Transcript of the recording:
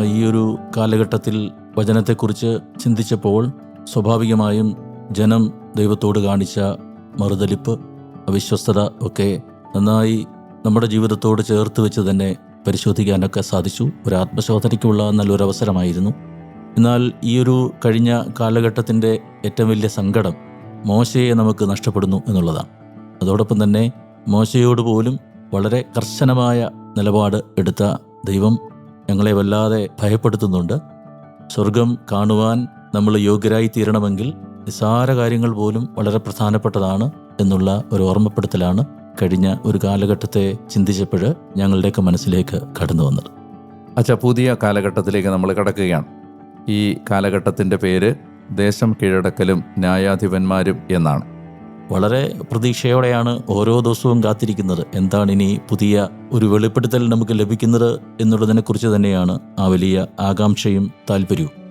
ഈ ഒരു കാലഘട്ടത്തിൽ വചനത്തെക്കുറിച്ച് ചിന്തിച്ചപ്പോൾ സ്വാഭാവികമായും ജനം ദൈവത്തോട് കാണിച്ച മറുതലിപ്പ് അവിശ്വസ്തത ഒക്കെ നന്നായി നമ്മുടെ ജീവിതത്തോട് ചേർത്ത് വെച്ച് തന്നെ പരിശോധിക്കാനൊക്കെ സാധിച്ചു. ഒരു ആത്മശോധനയ്ക്കുള്ള നല്ലൊരു അവസരമായിരുന്നു എന്നാൽ ഈ ഒരു കഴിഞ്ഞ കാലഘട്ടത്തിന്റെ ഏറ്റവും വലിയ സങ്കടം മോശയെ നമുക്ക് നഷ്ടപ്പെടുന്നു എന്നുള്ളതാണ്. അതോടൊപ്പം തന്നെ മോശയോട് പോലും വളരെ കർശനമായ നിലപാട് എടുത്ത ദൈവം ഞങ്ങളെ വല്ലാതെ ഭയപ്പെടുത്തുന്നുണ്ട്. സ്വർഗം കാണുവാൻ നമ്മൾ യോഗ്യരായി തീരണമെങ്കിൽ നിസ്സാര കാര്യങ്ങൾ പോലും വളരെ പ്രധാനപ്പെട്ടതാണ് എന്നുള്ള ഒരു ഓർമ്മപ്പെടുത്തലാണ് കഴിഞ്ഞ ഒരു കാലഘട്ടത്തെ ചിന്തിച്ചപ്പോൾ ഞങ്ങളുടെയൊക്കെ മനസ്സിലേക്ക് കടന്നു വന്നത്. അച്ഛാ പുതിയ കാലഘട്ടത്തിലേക്ക് നമ്മൾ കടക്കുകയാണ്. ഈ കാലഘട്ടത്തിന്റെ പേര് ദേശം കീഴടക്കലും ന്യായാധിപന്മാരും എന്നാണ്. വളരെ പ്രതീക്ഷയോടെയാണ് ഓരോ ദിവസവും കാത്തിരിക്കുന്നത്. എന്താണ് ഇനി പുതിയ ഒരു വെളിപ്പെടുത്തൽ നമുക്ക് ലഭിക്കുന്നത് എന്നുള്ളതിനെക്കുറിച്ച് തന്നെയാണ് ആ വലിയ ആകാംക്ഷയും താല്പര്യവും.